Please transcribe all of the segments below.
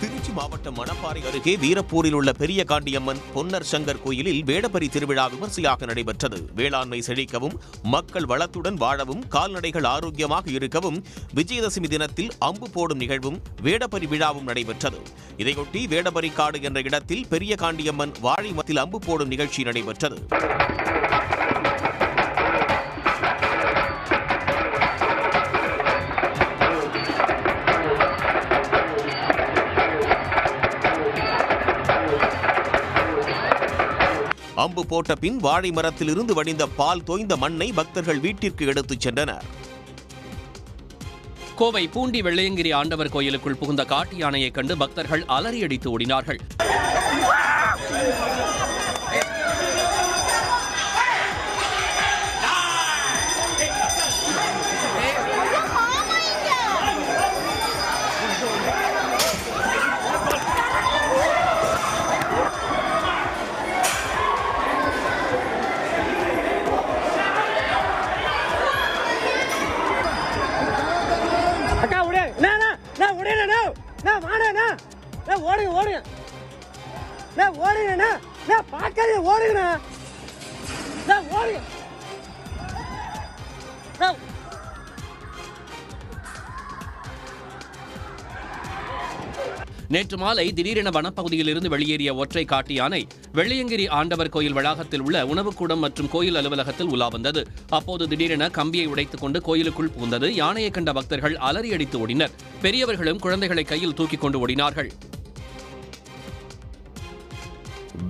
திருச்சி மாவட்டம் மணப்பாறை அருகே வீரப்பூரில் உள்ள பெரிய காண்டியம்மன் பொன்னர் சங்கர் கோயிலில் வேடபரி திருவிழா விமர்சையாக நடைபெற்றது. வேளாண்மை செழிக்கவும் மக்கள் வளத்துடன் வாழவும் கால்நடைகள் ஆரோக்கியமாக இருக்கவும் விஜயதசமி தினத்தில் அம்பு போடும் நிகழ்வும் வேடபரி விழாவும் நடைபெற்றது. இதையொட்டி வேடபரி காடு என்ற இடத்தில் பெரிய காண்டியம்மன் வாழை மத்தில் அம்பு போடும் நிகழ்ச்சி நடைபெற்றது. அம்பு போட்ட பின் வாழை மரத்தில் இருந்து வடிந்த பால் தோய்ந்த மண்ணை பக்தர்கள் வீட்டிற்கு எடுத்துச் சென்றனர். கோவை பூண்டி வெள்ளையங்கிரி ஆண்டவர் கோயிலுக்குள் புகுந்த காட்டு யானையைக் கண்டு பக்தர்கள் அலறியடித்து ஓடினார்கள். நான் நான் நான் ஓடுங்க ஓடுங்க நான் ஓடுங்க நான் பார்க்காதீங்க ஓடுங்க நான் ஓடுங்க நேற்று மாலை திடீரென வனப்பகுதியில் இருந்து வெளியேறிய ஒற்றை காட்டு யானை வெள்ளியங்கிரி ஆண்டவர் கோயில் வளாகத்தில் உள்ள உணவுக்கூடம் மற்றும் கோயில் அலுவலகத்தில் உலா வந்தது. அப்போது திடீரென கம்பியை உடைத்துக் கொண்டு கோயிலுக்குள் புகுந்தது. யானையை கண்ட பக்தர்கள் அலறியடித்து ஓடினர். பெரியவர்களும் குழந்தைகளை கையில் தூக்கிக் கொண்டு ஓடினார்கள்.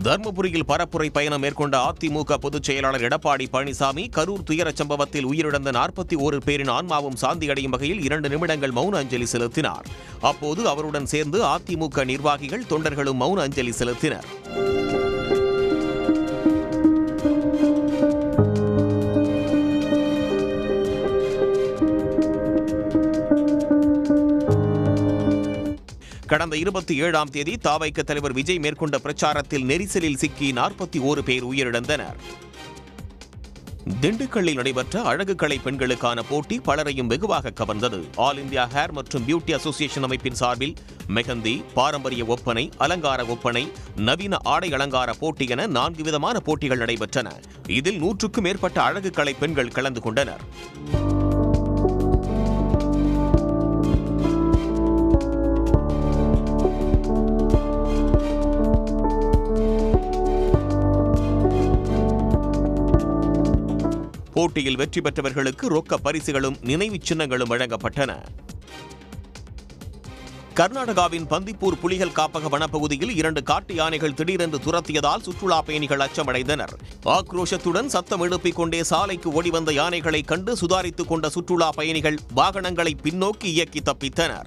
தர்மபுரியில் பரப்புரை பயணம் மேற்கொண்ட அதிமுக பொதுச் செயலாளர் எடப்பாடி பழனிசாமி கரூர் துயரச் சம்பவத்தில் உயிரிழந்த நாற்பத்தி ஓரு பேரின் ஆன்மாவும் சாந்தியடையும் வகையில் இரண்டு நிமிடங்கள் மௌன அஞ்சலி செலுத்தினார். அப்போது அவருடன் சேர்ந்து அதிமுக நிர்வாகிகள் தொண்டர்களும் மௌன அஞ்சலி செலுத்தினர். கடந்த இருபத்தி ஏழாம் தேதி தாவைக்க தலைவர் விஜய் மேற்கொண்ட பிரச்சாரத்தில் நெரிசலில் சிக்கி நாற்பத்தி ஓரு பேர் உயிரிழந்தனர். திண்டுக்கல்லில் நடைபெற்ற அழகு கலை பெண்களுக்கான போட்டி பலரையும் வெகுவாக கவர்ந்தது. ஆல் இந்தியா ஹேர் மற்றும் பியூட்டி அசோசியேஷன் அமைப்பின் சார்பில் மெஹந்தி பாரம்பரிய ஒப்பனை அலங்கார ஒப்பனை நவீன ஆடை அலங்கார போட்டி என நான்கு விதமான போட்டிகள் நடைபெற்றன. இதில் நூற்றுக்கும் மேற்பட்ட அழகு கலை பெண்கள் கலந்து கொண்டனர். போட்டியில் வெற்றி பெற்றவர்களுக்கு ரொக்க பரிசுகளும் நினைவுச் சின்னங்களும் வழங்கப்பட்டன. கர்நாடகாவின் பந்திப்பூர் புலிகள் காப்பக வனப்பகுதியில் இரண்டு காட்டு யானைகள் திடீரென்று துரத்தியதால் சுற்றுலா பயணிகள் அச்சமடைந்தனர். ஆக்ரோஷத்துடன் சத்தம் எழுப்பிக் கொண்டே சாலைக்கு ஓடிவந்த யானைகளை கண்டு சுதாரித்துக் கொண்ட சுற்றுலா பயணிகள் வாகனங்களை பின்னோக்கி இயக்கி தப்பித்தனர்.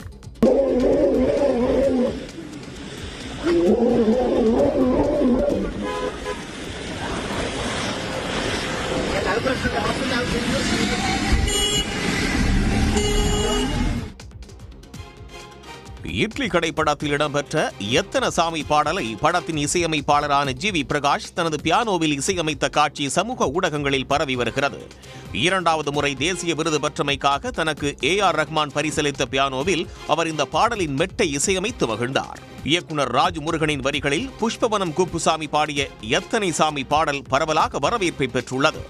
இட்லி கடை படத்தில் இடம்பெற்ற எத்தன சாமி பாடலை படத்தின் இசையமைப்பாளரான ஜி வி பிரகாஷ் தனது பியானோவில் இசையமைத்த காட்சி சமூக ஊடகங்களில் பரவி வருகிறது. இரண்டாவது முறை தேசிய விருது பெற்றமைக்காக தனக்கு ஏ ஆர் ரஹ்மான் பரிசளித்த பியானோவில் அவர் இந்த பாடலின் மெட்டை இசையமைத்து மகிழ்ந்தார். இயக்குனர் ராஜ் முருகனின் வரிகளில் புஷ்பவனம் குப்புசாமி பாடிய எத்தனை சாமி பாடல் பரவலாக வரவேற்பை பெற்றுள்ளது.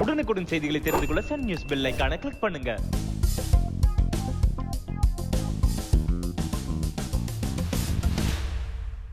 உடனுக்குடன் செய்திகளை தெரிந்து கொள்ள சன் நியூஸ் பெல் கிளிக் பண்ணுங்க.